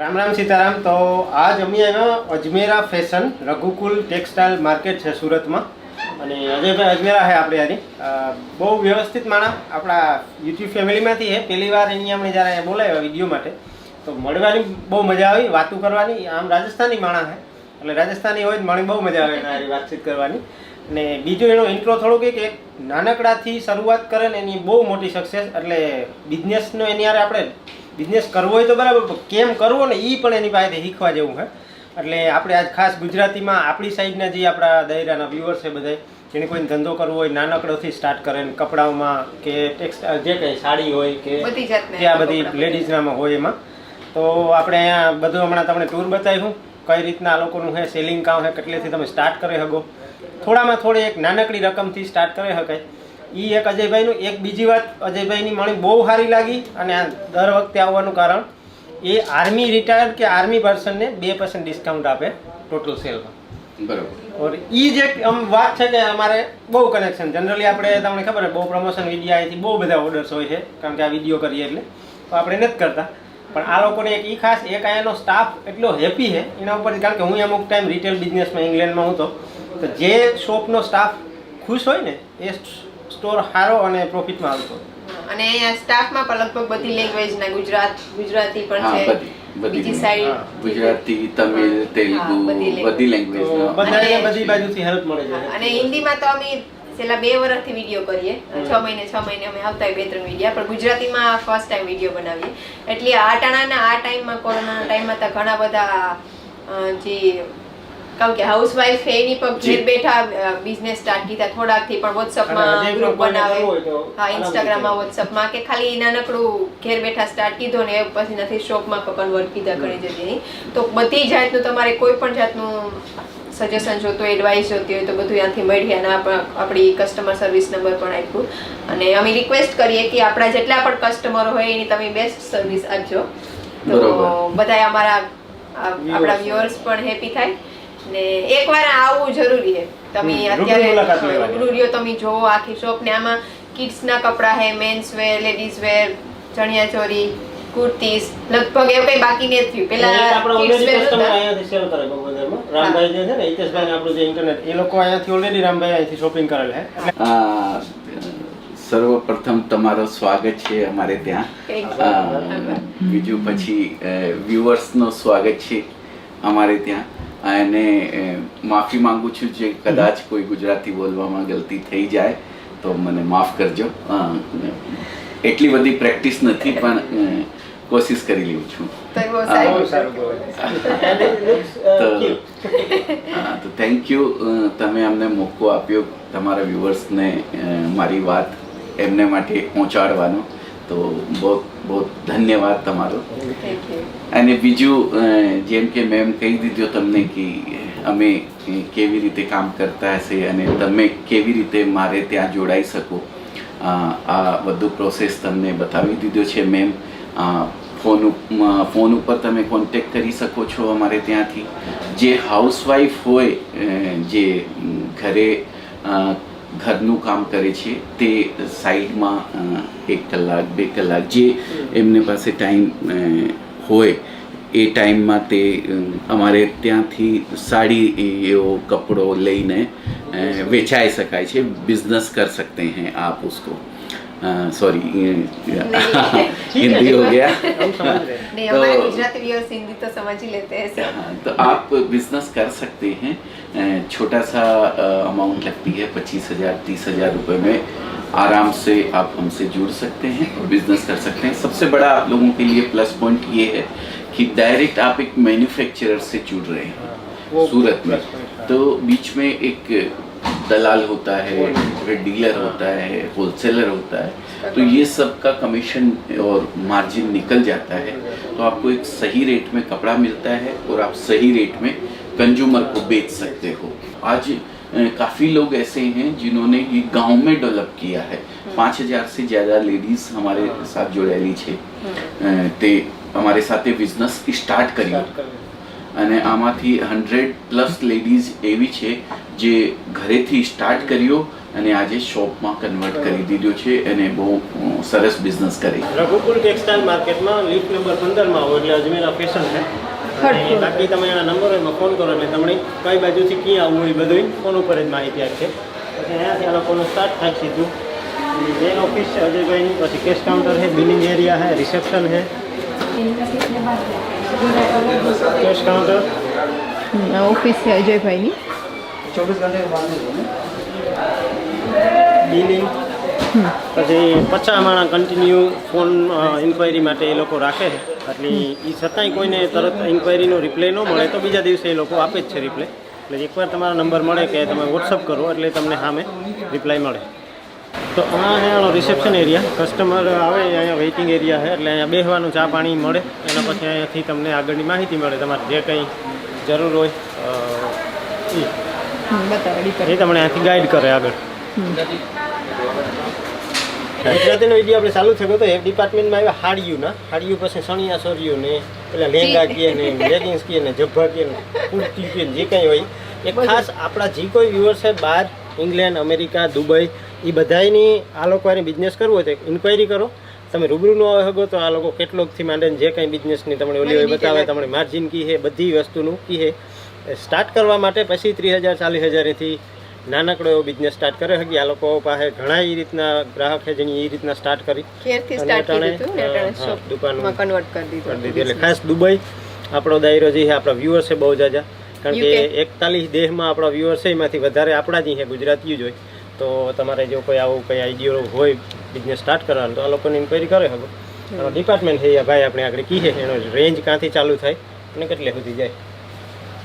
રામ રામ સીતારામ. તો આજ અમે આવ્યા Ajmera fashion Raghukul textile market છે સુરતમાં. અને અજયભાઈ, અજમેરા છે આપણે યારી બહુ વ્યવસ્થિત માણસ આપણા યુટ્યુબ ફેમિલીમાંથી છે પહેલી વાર એની અમને જ્યારે બોલાવ્યા વીડિયો માટે. તો મળવાની બહુ મજા આવી, વાતો કરવાની. આમ રાજસ્થાની માણસ છે એટલે રાજસ્થાની હોય મને બહુ મજા આવે એના વાતચીત કરવાની. અને બીજો એનો ઇન્ટ્રો થોડુંક એક નાનકડાથી શરૂઆત કરે ને એની બહુ મોટી સક્સેસ એટલે બિઝનેસનો એની આપણે બિઝનેસ કરવો હોય તો બરાબર કેમ કરવો ને એ પણ એની પાસેથી શીખવા જેવું છે. એટલે આપણે આજ ખાસ ગુજરાતીમાં આપણી સાઈડના જે આપણા દાયરાના વ્યુઅર્સ છે બધા જેને કોઈ ધંધો કરવો હોય નાનકડોથી સ્ટાર્ટ કરે ને કપડાઓમાં કે ટેક્સટાઇલ જે કંઈ સાડી હોય કે ત્યાં આ બધી લેડીઝનામાં હોય એમાં. તો આપણે અહીંયા બધું હમણાં તમને ટૂર બતાવ્યું કઈ રીતના આ લોકોનું છે સેલિંગ કામ છે કેટલેથી તમે સ્ટાર્ટ કરી શકો થોડામાં થોડી એક નાનકડી રકમથી સ્ટાર્ટ કરી શકાય એ એક અજયભાઈનું એક બીજી વાત અજયભાઈની મને બહુ સારી લાગી અને આ દર વખતે આવવાનું કારણ એ આર્મી રિટાયર્ડ કે આર્મી પર્સનને બે પર્સન્ટ ડિસ્કાઉન્ટ આપે ટોટલ સેલમાં બરાબર. ઓર એ જે એક આમ વાત છે કે અમારે બહુ કનેક્શન જનરલી આપણે તમને ખબર છે બહુ પ્રમોશન વીડિયો અહીંથી બહુ બધા ઓર્ડર્સ હોય છે કારણ કે આ વીડિયો કરીએ એટલે. તો આપણે નથી કરતા. પણ આ લોકોને એક એ ખાસ એક અહીંયાનો સ્ટાફ એટલો હેપી છે એના ઉપર કારણ કે હું અમુક ટાઈમ રિટેલ બિઝનેસમાં ઇંગ્લેન્ડમાં હું તો જે શોપનો સ્ટાફ ખુશ હોય ને એ સ્ટોર સારો અને પ્રોફિટમાં આવતો અને અહીંયા સ્ટાફમાં પણ લગભગ બધી લેંગ્વેજના ગુજરાત ગુજરાતી પણ હા છે. બધી બધી બીજી સાઈડ હા. ગુજરાતી તમિલ તેલુગુ હા, બધી. બધી તો લેંગ્વેજ બધાને અને- બધી બાજુથી હેલ્પ મળે છે. અને હિન્દીમાં તો અમે છેલ્લા બે વર્ષથી વીડિયો કરીએ. છ મહિને છ મહિને અમે આવતા હોય બે ત્રણ વિડીયા પણ ગુજરાતીમાં ફર્સ્ટ ટાઈમ વીડિયો બનાવીએ. એટલે આ ટાણાના આ ટાઈમમાં કોરોનાના ટાઈમમાં તો ઘણા બધા અ, જે કહું કે હાઉસવાઈફ છે એની પણ ઘેર બેઠા બિઝનેસ સ્ટાર્ટ કીધા થોડાકથી પણ વોટ્સઅપમાં ગ્રુપ બનાવે. હા ઇન્સ્ટાગ્રામમાં વોટ્સઅપમાં કે ખાલી નાનકડું ઘેર બેઠા સ્ટાર્ટ કીધો ને પછી નથી શોપમાં કન્વર્ટ કીધા કરી જતી તો બધી જાતનું તમારે કોઈ પણ જાતનું સજેશન જોતું એડવાઇસ જોતી હોય તો બધું ત્યાંથી મળી અને આપણી કસ્ટમર સર્વિસ નંબર પણ આપ્યું. અને અમે રિક્વેસ્ટ કરીએ કે આપણા જેટલા પણ કસ્ટમર હોય એની તમે બેસ્ટ સર્વિસ આપજો. તો. બધા અમારા આપણા વ્યુઅર્સ પણ હેપી થાય. ને એકવાર આવવું જરૂરી છે. તમે અત્યારે રૂબરૂ તમે જોવો આખી શોપ ને આમાં કિડ્સના કપડાં હે men's wear ladies wear chaniya choli kurtis લગભગ એવું કઈ બાકી નથી થયું. પેલા આપણા kids already wear customer હતા. અહીંયાથી sell કરે બહુબજારમાં. રામભાઈ જે છે ને હિતેશભાઈ આપણું જે ઇન્ટરનેટ એ લોકો અહીંયાથી ઓલરેડી રામભાઈ અહીંથી શોપિંગ કરેલ છે સર્વપ્રથમ તમારો સ્વાગત છે અમારે ત્યાં. બીજું પછી વ્યુઅર્સનો સ્વાગત છે અમારે ત્યાં. અને માફી માંગુ છું જે કદાચ કોઈ ગુજરાતી બોલવામાં ગલતી થઈ જાય તો મને માફ કરજો. એટલી બધી પ્રેક્ટિસ નથી પણ કોશિશ કરી લઉં છું. તો થેન્ક યુ તમે અમને મોકો આપ્યો તમારા વ્યુઅર્સને મારી વાત એમને માટે પહોંચાડવાનો. તો બહુ બહુ ધન્યવાદ તમારો. અને બીજું જેમ કે મેમ કહી દીધું તમને કે અમે કેવી રીતે કામ કરતા હશે અને તમે કેવી રીતે મારે ત્યાં જોડાઈ શકો. આ બધું પ્રોસેસ તમને બતાવી દીધો છે મેમ. ફોન ફોન ઉપર તમે કોન્ટેક્ટ કરી શકો છો અમારે ત્યાંથી. જે હાઉસવાઈફ હોય જે ઘરે ઘરનું કામ કરે છે, તે સાઈડમાં એક કલાક, બે કલાક જે એમને પાસે ટાઈમ હોય, એ ટાઈમમાં તે અમારે ત્યાંથી સાડી એવો કપડો લઈને વેચાઈ શકાય છે, બિઝનેસ કર શકતે હૈ આપ ઉસકો. सॉरी हिंदी हो गया हम समझ रहे हैं नहीं तो- हमारे गुजराती व्यूअर्स हिंदी तो समझ ही लेते हैं सब हाँ, तो आप बिज़नेस कर सकते हैं छोटा सा अमाउंट लगती है पच्चीस हज़ार तीस हज़ार रुपये में आराम से आप हमसे जुड़ सकते हैं और बिज़नेस कर सकते हैं सबसे बड़ा आप लोगों के लिए प्लस पॉइंट ये है कि डायरेक्ट आप एक मैन्युफैक्चरर से जुड़ रहे हैं सूरत में। तो बीच में एक दलाल होता है फिर डीलर होता है होलसेलर होता है तो ये सब का कमीशन और मार्जिन निकल जाता है तो आपको एक सही रेट में कपड़ा मिलता है और आप सही रेट में कंज्यूमर को बेच सकते हो आज अ, काफ़ी लोग ऐसे हैं जिन्होंने ये गांव में डेवलप किया है પાંચ હજાર से ज़्यादा લેડીઝ हमारे साथ જોડાયેલી છે અ, તે અમારી સાથે બિઝનેસ સ્ટાર્ટ કર્યું Start કરી. અને આમાંથી હંડ્રેડ પ્લસ લેડીઝ એવી છે જે ઘરેથી સ્ટાર્ટ કર્યો અને આજે શોપમાં કન્વર્ટ કરી દીધો છે અને બહુ સરસ બિઝનેસ કરી રઘુકુલ ટેક્સટાઇલ માર્કેટમાં લિફ્ટ નંબર પંદરમાં આવો એટલે અજમેરા ફેશન છે. બાકી તમે એના નંબર હોય એમાં ફોન કરો એટલે તમને કઈ બાજુથી ક્યાં આવવું હોય બધું ફોન ઉપર જ માહિતી આપશે. પછી અહીંયાથી આ લોકોનું સ્ટાર્ટ થાય સીધું. મેન ઓફિસ છે અજયભાઈની પછી કેશ કાઉન્ટર છે બિલિંગ એરિયા છે રિસેપ્શન છે. કેશ કાઉન્ટર ઓફિસ છે અજયભાઈની. બિલિંગ. પછી પચાસ માણા કન્ટિન્યુ ફોન ઇન્ક્વાયરી માટે એ લોકો રાખે છે. એટલે એ છતાંય કોઈને તરત ઇન્ક્વાયરીનો રિપ્લાય ન મળે તો બીજા દિવસે એ લોકો આપે જ છે રિપ્લાય એટલે એકવાર તમારો નંબર મળે કે તમે વોટ્સઅપ કરો એટલે તમને સામે રિપ્લાય મળે. તો આ અહીંયાનો રિસેપ્શન એરિયા કસ્ટમર આવે અહીંયા વેઇટિંગ એરિયા છે એટલે અહીંયા બેસવાનું ચા પાણી મળે. એના પછી અહીંયાથી તમને આગળની માહિતી મળે. તમારે જે કંઈ જરૂર હોય ઈ. બતાવો એ તમને અહીંથી ગાઈડ કરે આગળ. ગુજરાતીનો વીડિયો આપણે ચાલુ થયો તો એ ડિપાર્ટમેન્ટમાં આવ્યા હાડિયું ના હાડિયું પછી સણિયા સોરિયું ને પેલા લેંગા કીએ ને લેગિંગ્સ કહે ને જભ્ભા કીએ ને કુર્તી કીએ જે કંઈ હોય. એ ખાસ આપણા જે કોઈ વ્યુઅર્સ છે બહાર ઇંગ્લેન્ડ અમેરિકા દુબઈ એ બધાયની આ લોકોને બિઝનેસ કરવો હોય તો ઇન્ક્વાયરી કરો. તમે રૂબરૂ ન આવી શકો તો આ લોકો કેટલોકથી માંડીને જે કંઈ બિઝનેસની તમને ઓલી હોય બતાવે તમને માર્જિન કી છે બધી વસ્તુનું કી છે સ્ટાર્ટ કરવા માટે પછી ત્રીસ હજાર ચાલીસ હજારથી નાનકડો એવો બિઝનેસ સ્ટાર્ટ કરે છે આ લોકો પાસે ઘણા એ રીતના ગ્રાહક છે જેની એ રીતના સ્ટાર્ટ કરી. કર્યું દુકાનમાં કન્વર્ટ કરી દીધી. એટલે ખાસ દુબઈ આપણો દાયરો જે છે આપણા વ્યુઅર છે બહુ જાજા કારણ કે એકતાલીસ દેશમાં આપણા વ્યુઅર્સ છે એમાંથી વધારે આપણા જ છે ગુજરાતીઓ જ હોય. તો તમારે જો કોઈ આવું કંઈ આઈડિયો હોય બિઝનેસ સ્ટાર્ટ કરવાનો તો આ લોકોને ઇન્ક્વાયરી કરે હવે ડિપાર્ટમેન્ટ છે ભાઈ આપણે આગળ કીએ એનો રેન્જ ક્યાંથી ચાલુ થાય અને કેટલે સુધી જાય.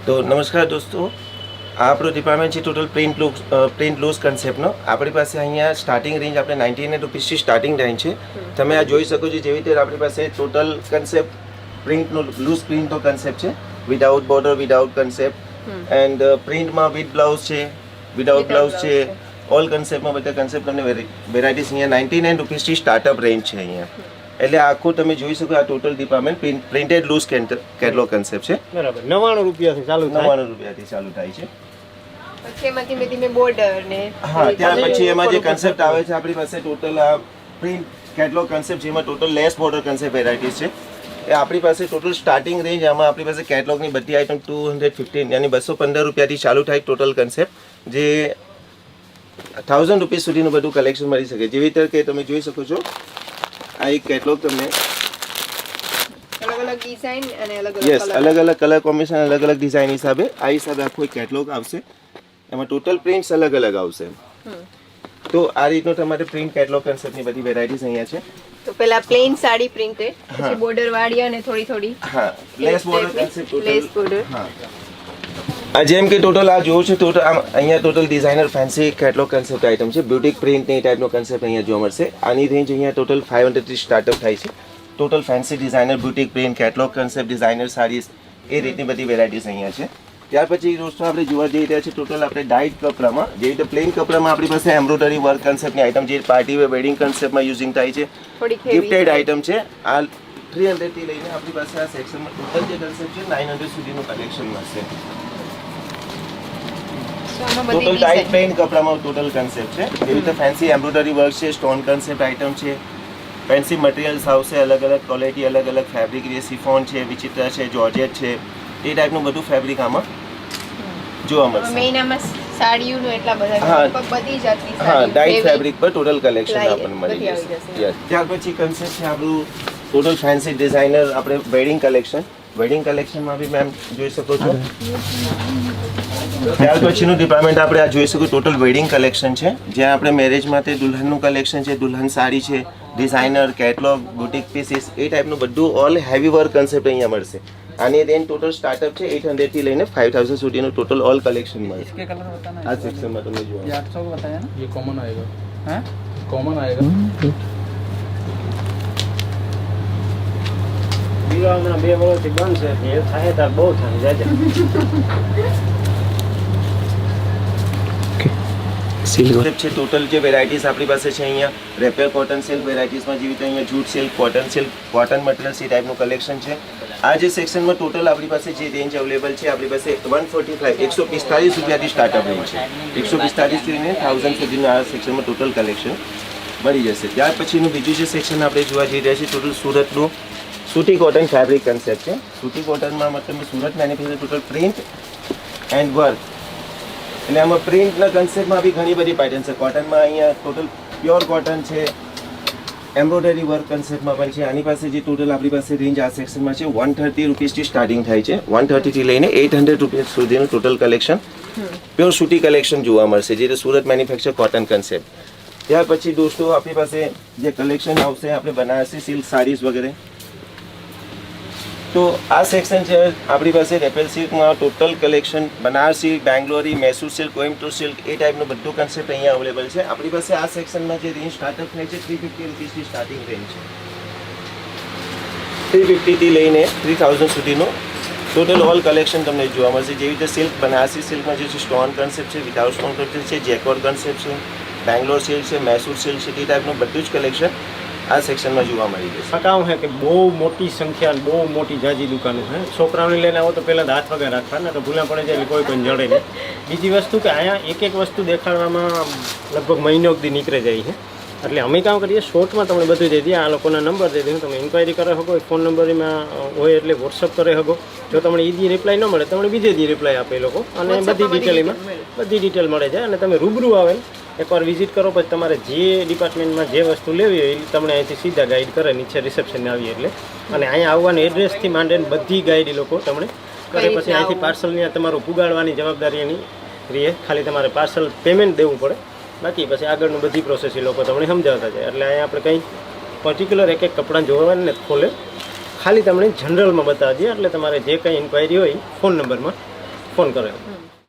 તો નમસ્કાર દોસ્તો આ આપણું ડિપાર્ટમેન્ટ છે total print look print loose કન્સેપ્ટનો આપણી પાસે અહીંયા સ્ટાર્ટિંગ રેન્જ આપણે નાઇન્ટી નાઇન રૂપીસથી સ્ટાર્ટિંગ રેન્જ છે. તમે આ જોઈ શકો છો જેવી રીતે આપણી પાસે ટોટલ કન્સેપ્ટ પ્રિન્ટનો લૂઝ પ્રિન્ટનો કન્સેપ્ટ છે. Without border without concept and પ્રિન્ટમાં with blouse છે વિદાઉટ બ્લાઉઝ છે. ઓલ કન્સેપ્ટમાં બધા કન્સેપ્ટ તમને વેરાયટીસ અહીંયા નાઇન્ટી નાઇન રૂપીસથી સ્ટાર્ટઅપ રેન્જ છે અહીંયા. એટલે આખું તમે જોઈ શકો આ total department printed loose catalogue concept છે. બરાબર. નવાણું રૂપિયાથી ચાલુ નવાણું રૂપિયાથી ચાલુ થાય છે. પછી એમાં ધીમે ધીમે બોર્ડર ને હા ત્યાર પછી એમાં જે કન્સેપ્ટ આવે છે આપણી પાસે ટોટલ આ પ્રિન્ટ કેટલોગ કન્સેપ્ટ જેમાં total lace border concept varieties છે. એ આપણી પાસે ટોટલ સ્ટાર્ટિંગ રેન્જ આમાં આપણી પાસે કેટલોગની બધી આઇટમ ટુ હંડ્રેડ ફિફ્ટીન યાની બસો પંદર રૂપિયાથી ચાલુ થાય ટોટલ કન્સેપ્ટ જે થાઉઝન્ડ રૂપીસ સુધીનું બધું કલેક્શન મળી શકે. જેવી રીતે તમે જોઈ શકો છો આ એક કેટલોગ તમને. અલગ અલગ ડિઝાઇન અને અલગ અલગ યસ અલગ અલગ કલર કોમ્બિનેશન અલગ અલગ ડિઝાઇન હિસાબે આ હિસાબે આખો એક કેટલોગ આવશે. એમાં ટોટલ પ્રિન્ટ્સ અલગ અલગ આવશે. તો આ રીતનું તમારે પ્રિન્ટ કેટલોગ કન્સેપ્ટની બધી વેરાયટીઝ અહીંયા છે. તો પેલા પ્લેન સાડી પ્રિન્ટેડ પછી બોર્ડર વાળી અને થોડી થોડી હા lace border concept lace border હા. આ જેમ કે ટોટલ આ જોવું છે ટોટલ આમ અહીંયા total designer fancy catalogue concept item છે. બ્યુટિક પ્રિન્ટ એ ટાઈપનો કન્સેપ્ટ અહીંયા જોવા મળશે. આની રેન્જ અહીંયા ટોટલ ફાઇવ હંડ્રેડથી સ્ટાર્ટઅપ થાય છે. Total fancy designer boutique print catalogue concept designer saris એ રીતની બધી વેરાયટીઝ અહીંયા છે. ત્યાર પછી દોસ્તો આપણે જોવા જઈ રહ્યા છીએ ટોટલ આપણે ડાઇટ કપડામાં. જે રીતે પ્લેન કપડામાં આપણી પાસે એમ્બ્રોઇડરી વર્ક કન્સેપ્ટની આઇટમ જે પાર્ટી વેર વેડિંગ કન્સેપ્ટમાં યુઝિંગ થાય છે. ગિફ્ટેડ આઇટમ છે. આ થ્રી હંડ્રેડથી લઈને આપણી પાસે આ સેક્શનમાં ટોટલ જે કન્સેપ્ટ છે નાઇન હંડ્રેડ સુધીનું કલેક્શન મળશે. Total tight. પ્લેન કપડામાં ટોટલ કન્સેપ્ટ છે. એવી રીતે ફેન્સી એમ્બ્રોઇડરી વર્ક છે સ્ટોન કન્સેપ્ટ આઇટમ છે. ફેન્સી મટીરિયલ્સ આવશે અલગ અલગ ક્વોલિટી અલગ અલગ ફેબ્રિક છે સિફોન છે વિચિત્ર છે જોર્જેટ છે. એ ટાઈપનું બધું ફેબ્રિક આમાં જોવા મળશે. મેઇન આમાં સાડીઓનું એટલા બધા હા. બધી જાતની હા ડાઈટ ફેબ્રિક પર ટોટલ કલેક્શન આપણને મળી જશે. ત્યાર પછી કન્સેપ્ટ છે આપણું ટોટલ ફેન્સી ડિઝાઇનર આપણે વેડિંગ કલેક્શન વેડિંગ કલેક્શનમાં બી મેમ જોઈ શકો છો. ત્યાર પછીનું ડિપાર્ટમેન્ટ આપણે આ જોઈ શકો ટોટલ વેડિંગ કલેક્શન છે. જ્યાં આપણે મેરેજ માટે દુલ્હનનું કલેક્શન છે દુલ્હન સાડી છે ડિઝાઇનર કેટલોગ બુટિક પીસીસ એ ટાઈપનું બધું ઓલ હેવી વર્ક કન્સેપ્ટ અહીંયા મળશે. આની દેન ટોટલ સ્ટાર્ટઅપ છે એટ હંડ્રેડથી લઈને ફાઇવ થાઉઝન્ડ સુધીનું ટોટલ ઓલ કલેક્શન મળશે. આ સેક્શનમાં તમે જોવા કોમન આવેગા કોમન આવેગા પીવા બે વર્ષથી બંધ એ થાય તાર બહુ થાય જાજે. છે ટોટલ જે વેરાયટીઝ આપણી પાસે છે અહીંયા રેપેર કોટન સિલ્ક વેરાયટીઝમાં જેવી રીતે અહીંયા jute silk cotton silk cotton materials એ ટાઈપનું કલેક્શન છે. આ જે સેક્શનમાં ટોટલ આપણી પાસે જે રેન્જ અવેલેબલ છે આપણી પાસે વન ફોર્ટી ફાઈવ એકસો પિસ્તાલીસ રૂપિયાથી સ્ટાર્ટઅપ રેન્જ છે. એકસો પિસ્તાલીસથી ને થાઉઝન્ડ સુધીનું આ સેક્શનમાં ટોટલ કલેક્શન મળી જશે. ત્યાર પછીનું બીજું જે સેક્શન આપણે જોવા જઈ રહ્યા છીએ ટોટલ સુરતનું સૂટી કોટન ફેબ્રિક કન્સેપ્ટ છે. સૂટી કોટનમાં મતલબ Surat manufacture total print and work એટલે આમાં પ્રિન્ટના કન્સેપ્ટમાં બી ઘણી બધી પેટર્ન છે. કોટનમાં અહીંયા ટોટલ પ્યોર કોટન છે. એમ્બ્રોઇડરી વર્ક કન્સેપ્ટમાં પણ છે. આની પાસે જે ટોટલ આપણી પાસે રેન્જ આ સેક્શનમાં છે વન થર્ટી રૂપીસથી સ્ટાર્ટિંગ થાય છે. વન થર્ટીથી લઈને એટ હંડ્રેડ રૂપીઝ સુધીનું ટોટલ કલેક્શન પ્યોર સૂટી કલેક્શન જોવા મળશે, જે સુરત મેન્યુફેક્ચર કોટન કન્સેપ્ટ ત્યાર પછી દોસ્તો, આપણી પાસે જે કલેક્શન આવશે, આપણે બનારસી સિલ્ક સાડીઝ વગેરે. તો આ સેક્શન છે, આપણી પાસે રેપેલ સિલ્કમાં total collection Banarasi, Bangalori, Mysore silk Coimbatore silk એ ટાઈપનું બધું કન્સેપ્ટ અહીંયા અવેલેબલ છે. આપણી પાસે આ સેક્શનમાં જે રેન્જ સ્ટાર્ટઅપ થાય છે થ્રી ફિફ્ટી રૂપીસથી સ્ટાર્ટિંગ રેન્જ છે. થ્રી ફિફ્ટીથી લઈને થ્રી થાઉઝન્ડ સુધીનું ટોટલ ઓલ કલેક્શન તમને જોવા મળશે. જેવી રીતે સિલ્ક બનારસી સિલ્કમાં જે છે સ્ટોન કન્સેપ્ટ છે વિધાઉટ સ્ટોન કન્સેપ્ટ છે જેકોર કન્સેપ્ટ છે, બેંગ્લોર સિલ્ક છે, મૈસૂર સિલ્ક છે એ ટાઈપનું બધું જ કલેક્શન આ સેક્શનમાં જોવા મળી જશે. કામ છે કે બહુ મોટી સંખ્યા બહુ મોટી જાજી દુકાનો છે છોકરાઓને લઈને આવો તો પહેલાં હાથ વગર રાખવા ને તો ભૂલા પડે છે એટલે કોઈ પણ જડે નહીં. બીજી વસ્તુ કે અહીંયા એક એક વસ્તુ દેખાડવામાં લગભગ મહિનો સુધી નીકળી જાય છે. એટલે અમે કામ કરીએ શોર્ટમાં તમને બધું દઈ દઈએ. આ લોકોના નંબર દઈ દઈએ તમે ઇન્ક્વાયરી કરી શકો ફોન નંબરમાં હોય એટલે વોટ્સઅપ કરી શકો. જો તમને ઈદી રિપ્લાય ન મળે તમને બીજે દી રિપ્લાય આપે એ લોકો. અને બધી ડિટેલમાં બધી ડિટેલ મળે. છે અને તમે રૂબરૂ આવે એકવાર વિઝિટ કરો પછી તમારે જે ડિપાર્ટમેન્ટમાં જે વસ્તુ લેવી હોય એ તમને અહીંથી સીધા ગાઈડ કરે નીચે રિસેપ્શનને આવીએ એટલે. અને અહીંયા આવવાની એડ્રેસથી માંડીને બધી ગાઈડ એ લોકો તમને કરે પછી અહીંથી પાર્સલ તમારું પુગાડવાની જવાબદારી એની રહે ખાલી તમારે પાર્સલ પેમેન્ટ દેવું પડે. બાકી પછી આગળનું બધી પ્રોસેસ એ લોકો તમને સમજાવતા જાય. એટલે અહીંયા આપણે કંઈ પર્ટિક્યુલર એક એક કપડાં જોવાની ને ખોલે. ખાલી તમને જનરલમાં બતાવી દે એટલે તમારે જે કંઈ ઇન્ક્વાયરી હોય ફોન નંબરમાં ફોન કરે.